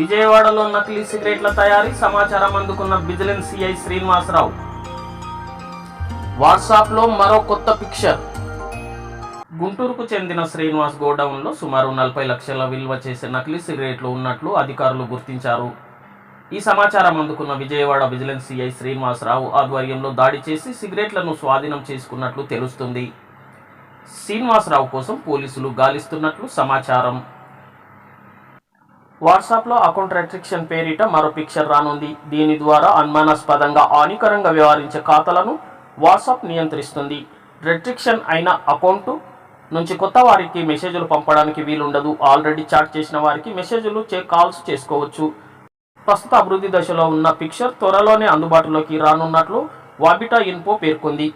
విజయవాడలో నకిలీ సిగరెట్ల తయారీ సమాచారం అందుకున్న విజిలెన్స్ సిఐ శ్రీనివాసరావు. వాట్సాప్లో మరో కొత్త పిక్చర్. గుంటూరుకు చెందిన శ్రీనివాస్ గోడౌన్లో సుమారు నలభై లక్షల విలువ చేసే నకిలీ సిగరెట్లు ఉన్నట్లు అధికారులు గుర్తించారు. ఈ సమాచారం అందుకున్న విజయవాడ విజిలెన్స్ సిఐ శ్రీనివాసరావు ఆధ్వర్యంలో దాడి చేసి సిగరెట్లను స్వాధీనం చేసుకున్నట్లు తెలుస్తుంది. శ్రీనివాసరావు కోసం పోలీసులు గాలిస్తున్నట్లు సమాచారం. వాట్సాప్లో అకౌంట్ రెస్ట్రిక్షన్ పేరిట మరో పిక్చర్ రానుంది. దీని ద్వారా అనుమానాస్పదంగా హానికరంగా వ్యవహరించే ఖాతాలను వాట్సాప్ నియంత్రిస్తుంది. రెస్ట్రిక్షన్ అయిన అకౌంట్ నుంచి కొత్త వారికి మెసేజ్లు పంపడానికి వీలుండదు. ఆల్రెడీ చాట్ చేసిన వారికి మెసేజ్లు చే కాల్స్ చేసుకోవచ్చు. ప్రస్తుత అభివృద్ధి దశలో ఉన్న పిక్చర్ త్వరలోనే అందుబాటులోకి రానున్నట్లు వాబిటా ఇన్ఫో పేర్కొంది.